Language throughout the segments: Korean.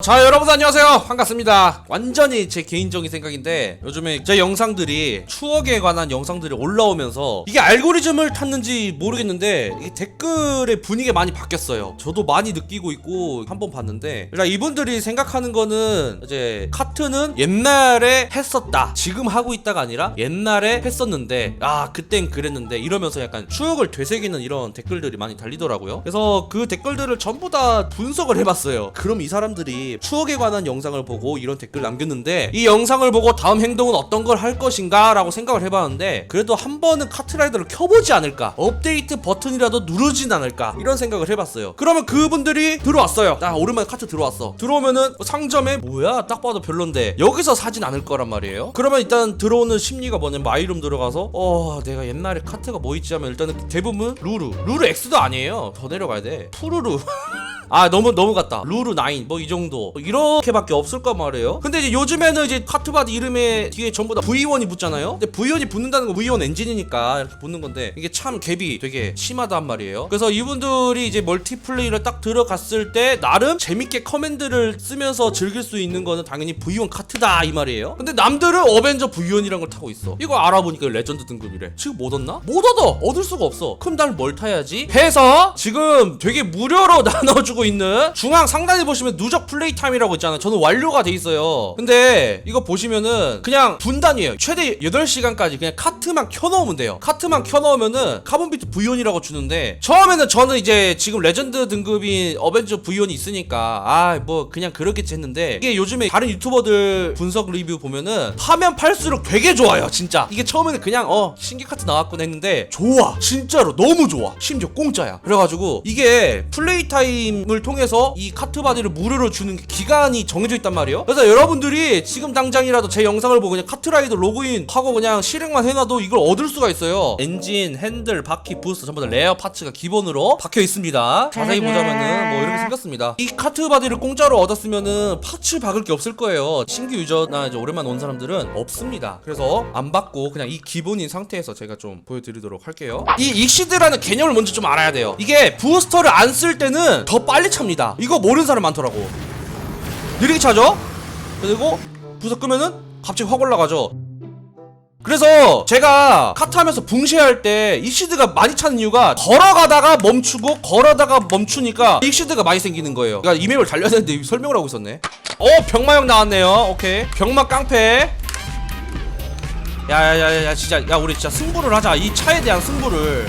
자 여러분 안녕하세요. 반갑습니다. 완전히 제 개인적인 생각인데 요즘에 제 영상들이 추억에 관한 영상들이 올라오면서 이게 알고리즘을 탔는지 모르겠는데 이게 댓글의 분위기가 많이 바뀌었어요. 저도 많이 느끼고 있고 한 번 봤는데 일단 이분들이 생각하는 거는 이제 카트는 옛날에 했었다. 지금 하고 있다가 아니라 옛날에 했었는데 아 그땐 그랬는데 이러면서 약간 추억을 되새기는 이런 댓글들이 많이 달리더라고요. 그래서 그 댓글들을 전부 다 분석을 해봤어요. 그럼 이 사람들이 추억에 관한 영상을 보고 이런 댓글 남겼는데 이 영상을 보고 다음 행동은 어떤 걸 할 것인가 라고 생각을 해봤는데 그래도 한 번은 카트라이더를 켜보지 않을까 업데이트 버튼이라도 누르진 않을까 이런 생각을 해봤어요. 그러면 그분들이 들어왔어요. 나 오랜만에 카트 들어왔어. 들어오면은 상점에 뭐야? 딱 봐도 별론데 여기서 사진 않을 거란 말이에요? 그러면 일단 들어오는 심리가 뭐냐면 마이룸 들어가서 어 내가 옛날에 카트가 뭐 있지 하면 일단은 대부분 루루 루루 X도 아니에요. 더 내려가야 돼. 푸르루 아 너무 너무 같다. 루루 9뭐이 정도. 이렇게밖에 없을 거 말이에요. 근데 이제 요즘에는 이제 카트바디 이름에 뒤에 전부 다 V1이 붙잖아요? 근데 V1이 붙는다는 건 V1 엔진이니까 이렇게 붙는 건데 이게 참 갭이 되게 심하단 말이에요. 그래서 이분들이 이제 멀티플레이를 딱 들어갔을 때 나름 재밌게 커맨드를 쓰면서 즐길 수 있는 거는 당연히 V1 카트다 이 말이에요. 근데 남들은 어벤져 V1이란 걸 타고 있어. 이거 알아보니까 레전드 등급이래. 지금 못 얻나? 못 얻어! 얻을 수가 없어. 그럼 난 뭘 타야지? 해서 지금 되게 무료로 나눠주고 있는 중앙 상단에 보시면 누적 플레이 타임이라고 있잖아요. 저는 완료가 돼 있어요. 근데 이거 보시면은 그냥 분단이에요. 최대 8시간까지 그냥 카트만 켜놓으면 돼요. 카트만 켜놓으면은 카본비트 V1이라고 주는데 처음에는 저는 이제 지금 레전드 등급인 어벤져 V1이 있으니까 아 뭐 그냥 그렇겠지 했는데 이게 요즘에 다른 유튜버들 분석 리뷰 보면은 파면 팔수록 되게 좋아요 진짜. 이게 처음에는 그냥 어 신규 카트 나왔구나 했는데 좋아. 진짜로 너무 좋아. 심지어 공짜야. 그래가지고 이게 플레이 타임 을 통해서 이 카트 바디를 무료로 주는 기간이 정해져 있단 말이에요. 그래서 여러분들이 지금 당장이라도 제 영상을 보고 그냥 카트라이더 로그인 하고 그냥 실행만 해놔도 이걸 얻을 수가 있어요. 엔진 핸들 바퀴 부스터 전부 다 레어 파츠가 기본으로 박혀 있습니다. 자세히 보자면은 뭐 이렇게 생겼습니다. 이 카트 바디를 공짜로 얻었으면은 파츠 박을 게 없을 거예요. 신규 유저나 이제 오랜만 온 사람들은 없습니다. 그래서 안 받고 그냥 이 기본인 상태에서 제가 좀 보여드리도록 할게요. 이 익시드라는 개념을 먼저 좀 알아야 돼요. 이게 부스터를 안 쓸 때는 더 빨리 찹니다. 이거 모르는 사람 많더라고. 느리게 차죠? 그리고 부스터 끄면은 갑자기 확 올라가죠. 그래서 제가 카트하면서 붕쉐할 때 익시드가 많이 차는 이유가 걸어가다가 멈추고 걸어다가 멈추니까 익시드가 많이 생기는 거예요. 그러니까 이 맵을 달려야 되는데 설명을 하고 있었네. 어 병마형 나왔네요. 오케이. 병마 깡패. 야야야야 진짜 야 우리 진짜 승부를 하자. 이 차에 대한 승부를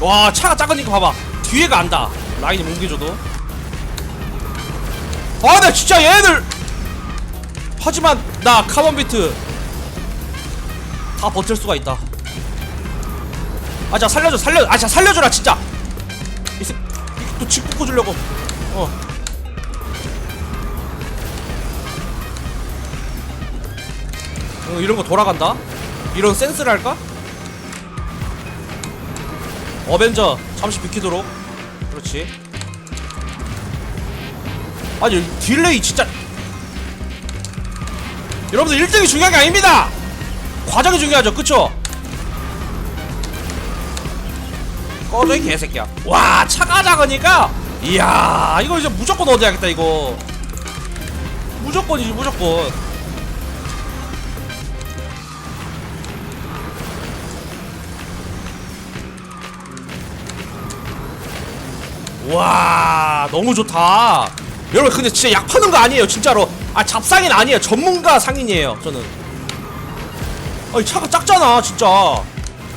와 차가 작으니까 봐봐. 뒤에가 안다. 라인이 뭉개줘도. 아나 진짜 얘들! 하지만 나 카본 비트 다 버틸 수가 있다. 아자 살려줘 살려 아자 살려줘라 진짜! 이새 또집 붙고 주려고. 어. 어, 이런 거 돌아간다? 이런 센스를 할까? 어벤져 잠시 비키도록. 그렇지. 아니 딜레이 진짜. 여러분들 1등이 중요한 게 아닙니다. 과정이 중요하죠. 그쵸? 꺼져 이 개새끼야. 와 차가 작으니까. 이야 이거 이제 무조건 얻어야겠다 이거. 무조건이지 무조건 와 너무 좋다. 여러분 근데 진짜 약 파는 거 아니에요 진짜로. 아 잡상인 아니에요. 전문가 상인이에요 저는. 아이 차가 작잖아 진짜.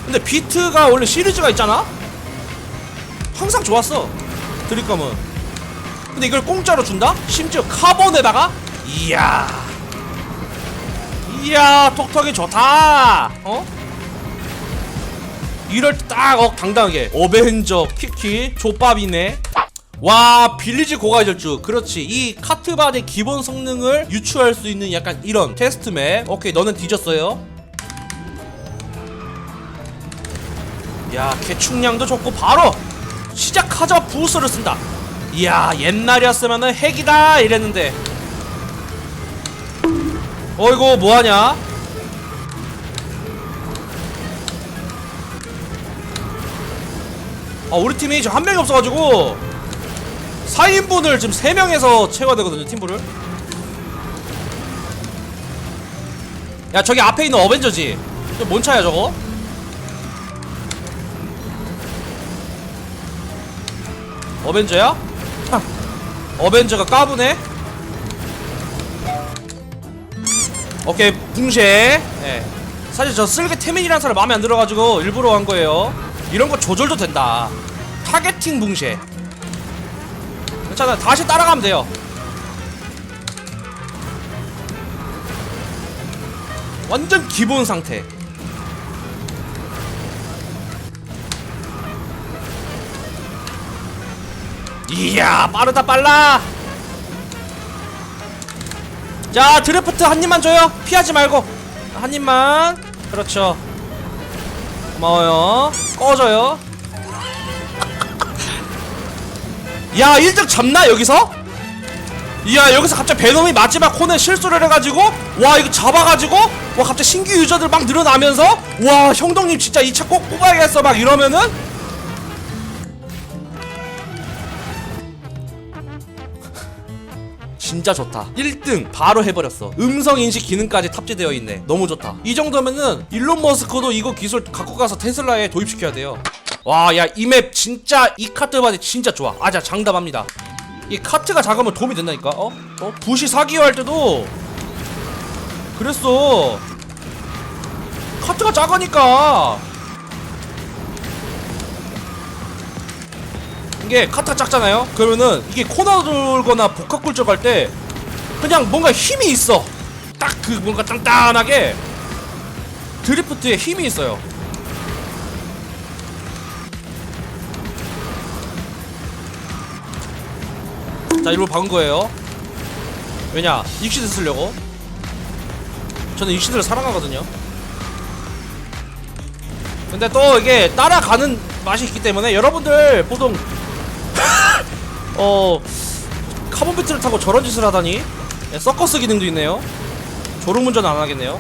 근데 비트가 원래 시리즈가 있잖아? 항상 좋았어 드립감은. 근데 이걸 공짜로 준다? 심지어 카본에다가? 이야. 이야 톡톡이 좋다. 어? 이럴 때 딱 어, 당당하게. 어벤져 키키 족밥이네. 와 빌리지 고가절주. 그렇지. 이 카트바디의 기본 성능을 유추할 수 있는 약간 이런 테스트맵. 오케이 너는 뒤졌어요. 야 개충량도 좋고 바로 시작하자 부스를 쓴다. 이야 옛날이었으면은 핵이다! 이랬는데. 어이구 뭐하냐 아 우리 팀이 지금 한 명이 없어가지고 4인분을 지금 3명에서 채워야 되거든요 팀부를 야 저기 앞에 있는 어벤져지 저뭔 차야 저거? 어벤져야? 하, 어벤져가 까부네? 오케이 붕쉐 예. 사실 저 쓸개 태민이라는 사람 마음에 안 들어가지고 일부러 한 거예요 이런 거 조절도 된다. 타겟팅 붕쉐 괜찮아 다시 따라가면 돼요. 완전 기본 상태. 이야 빠르다 빨라. 자 드래프트 한 입만 줘요. 피하지 말고. 한 입만. 그렇죠 고마워요. 꺼져요. 야 1등 잡나 여기서? 이야 여기서 갑자기 베놈이 마지막 콘에 실수를 해가지고 와 이거 잡아가지고 와 갑자기 신규 유저들 막 늘어나면서 와 형동님 진짜 이차꼭 뽑아야겠어 막 이러면은 진짜 좋다. 1등 바로 해버렸어. 음성 인식 기능까지 탑재되어 있네. 너무 좋다. 이 정도면은 일론 머스크도 이거 기술 갖고 가서 테슬라에 도입시켜야 돼요. 와 야 이 맵 진짜 이 카트 바디 진짜 좋아. 아자 장담합니다. 이 카트가 작으면 도움이 된다니까 어? 어? 부시 사기어 할 때도. 그랬어. 카트가 작으니까 게 카트가 작잖아요? 그러면은 이게 코너 돌거나 복합굴적 할때 그냥 뭔가 힘이 있어. 딱 그 뭔가 단단하게 드리프트에 힘이 있어요. 자 일부러 박은 거예요. 왜냐? 익시드 쓰려고. 저는 익시드를 사랑하거든요. 근데 또 이게 따라가는 맛이 있기 때문에 여러분들 보통 어 카본 비트를 타고 저런 짓을 하다니? 예, 서커스 기능도 있네요. 졸음운전 안 하겠네요.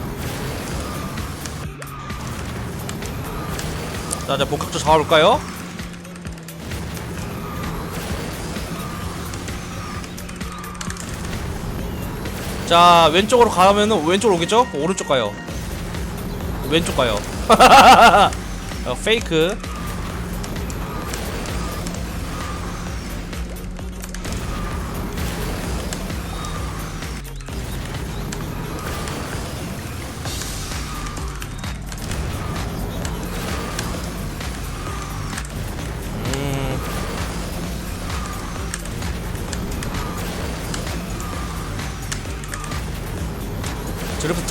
자 이제 복합조 잡아볼까요? 자 왼쪽으로 가면은 왼쪽으로 오겠죠? 오른쪽 가요. 왼쪽 가요. 어, 페이크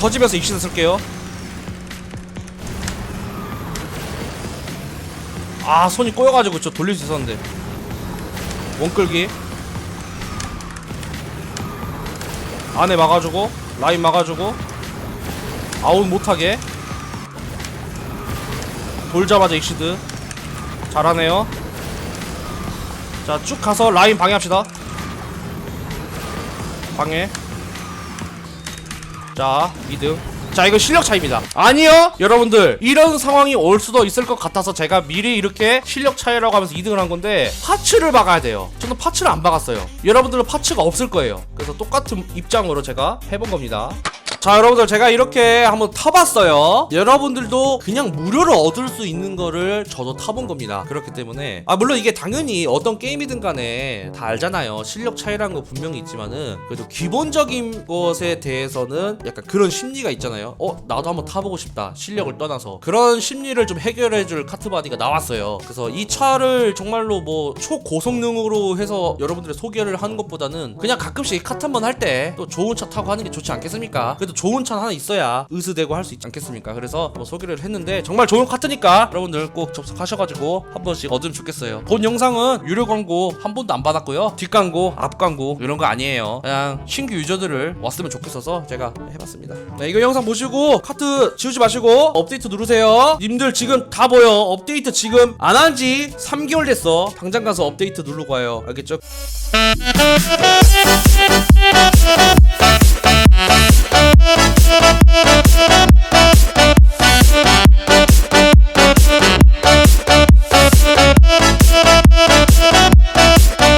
터지면서 익시드 쓸게요. 아 손이 꼬여가지고 저 돌릴 수 있었는데. 원끌기. 안에 막아주고 라인 막아주고. 아웃 못하게. 돌자마자 익시드. 잘하네요. 자 쭉 가서 라인 방해합시다. 방해 자 2등. 자 이거 실력 차이입니다. 아니요. 여러분들 이런 상황이 올 수도 있을 것 같아서 제가 미리 이렇게 실력 차이라고 하면서 2등을 한 건데 파츠를 박아야 돼요. 저는 파츠를 안 박았어요. 여러분들은 파츠가 없을 거예요. 그래서 똑같은 입장으로 제가 해본 겁니다 자 여러분들 제가 이렇게 한번 타봤어요. 여러분들도 그냥 무료로 얻을 수 있는 거를 저도 타본 겁니다. 그렇기 때문에. 아 물론 이게 당연히 어떤 게임이든 간에 다 알잖아요. 실력 차이라는 거 분명히 있지만은 그래도 기본적인 것에 대해서는 약간 그런 심리가 있잖아요. 어 나도 한번 타보고 싶다. 실력을 떠나서. 그런 심리를 좀 해결해줄 카트바디가 나왔어요. 그래서 이 차를 정말로 뭐 초고성능으로 해서 여러분들의 소개를 하는 것보다는 그냥 가끔씩 카트 한번 할 때 또 좋은 차 타고 하는 게 좋지 않겠습니까? 그래도 좋은 차 하나 있어야 으스대고 할 수 있지 않겠습니까? 그래서 한번 소개를 했는데 정말 좋은 카트니까 여러분들 꼭 접속하셔가지고 한 번씩 얻으면 좋겠어요. 본 영상은 유료 광고 한 번도 안 받았고요. 뒷 광고 앞 광고 이런 거 아니에요. 그냥 신규 유저들을 왔으면 좋겠어서 제가 해봤습니다. 네, 이거 영상 보시고 카트 지우지 마시고 업데이트 누르세요. 님들 지금 다 보여. 업데이트 지금 안 한 지 3개월 됐어. 당장 가서 업데이트 누르고 와요. 알겠죠?